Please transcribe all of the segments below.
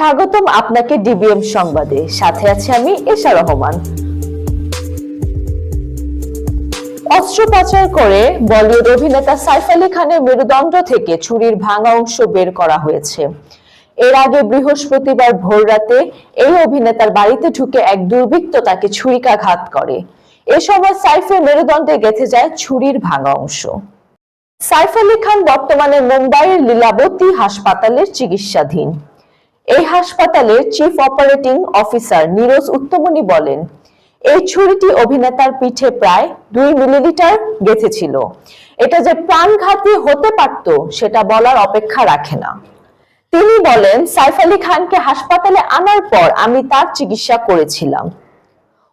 স্বাগতম আপনাকে ডিবিএম সংবাদে। সাথে আছি আমি এশা রহমান। অস্ত্র পাচার করে বলিউড অভিনেতা সাইফ আলী খানের মেরুদণ্ড থেকে ছুরির ভাঙা অংশ বের করা হয়েছে। এর আগে বৃহস্পতিবার ভোররাতে এই অভিনেতার বাড়িতে ঢুকে এক দুর্বৃত্ত তাকে ছুরিকাঘাত করে। এ সময় সাইফের মেরুদণ্ডে গেঁথে যায় ছুরির ভাঙা অংশ। সাইফ আলী খান বর্তমানে মুম্বাইয়ের লীলাবতী হাসপাতালের চিকিৎসাধীন। এই হাসপাতালের chief operating officer Neeraj Uttamani বলেন, এই ছুরিটি অভিনেতার পিঠে প্রায় দুই মিলিলিটার গেঁথেছিল। এটা যে প্রাণঘাতী হতে পারত, সেটা বলার অপেক্ষা রাখে না। তিনি বলেন, সাইফ আলী খানকে হাসপাতালে আনার পর আমি তার চিকিৎসা করেছিলাম।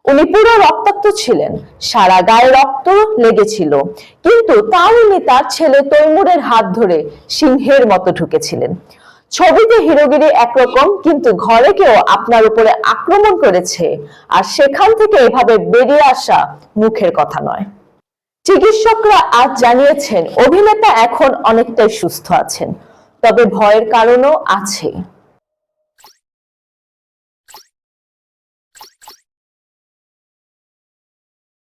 উনি পুরো রক্তাক্ত ছিলেন, সারা গায়ে রক্ত লেগেছিল। কিন্তু তাও উনি তার ছেলে তৈমুরের হাত ধরে সিংহের মতো ঢুকেছিলেন। ছবিতে হিরোগিরি একরকম, কিন্তু ঘরে কেউ আপনার উপরে আক্রমণ করেছে। আর সেখান থেকে এভাবে বেরিয়ে আসা মুখের কথা নয়। চিকিৎসকরা আজ জানিয়েছেন, অভিনেতা এখন অনেকটাই সুস্থ আছেন। তবে ভয়ের কারণও আছে।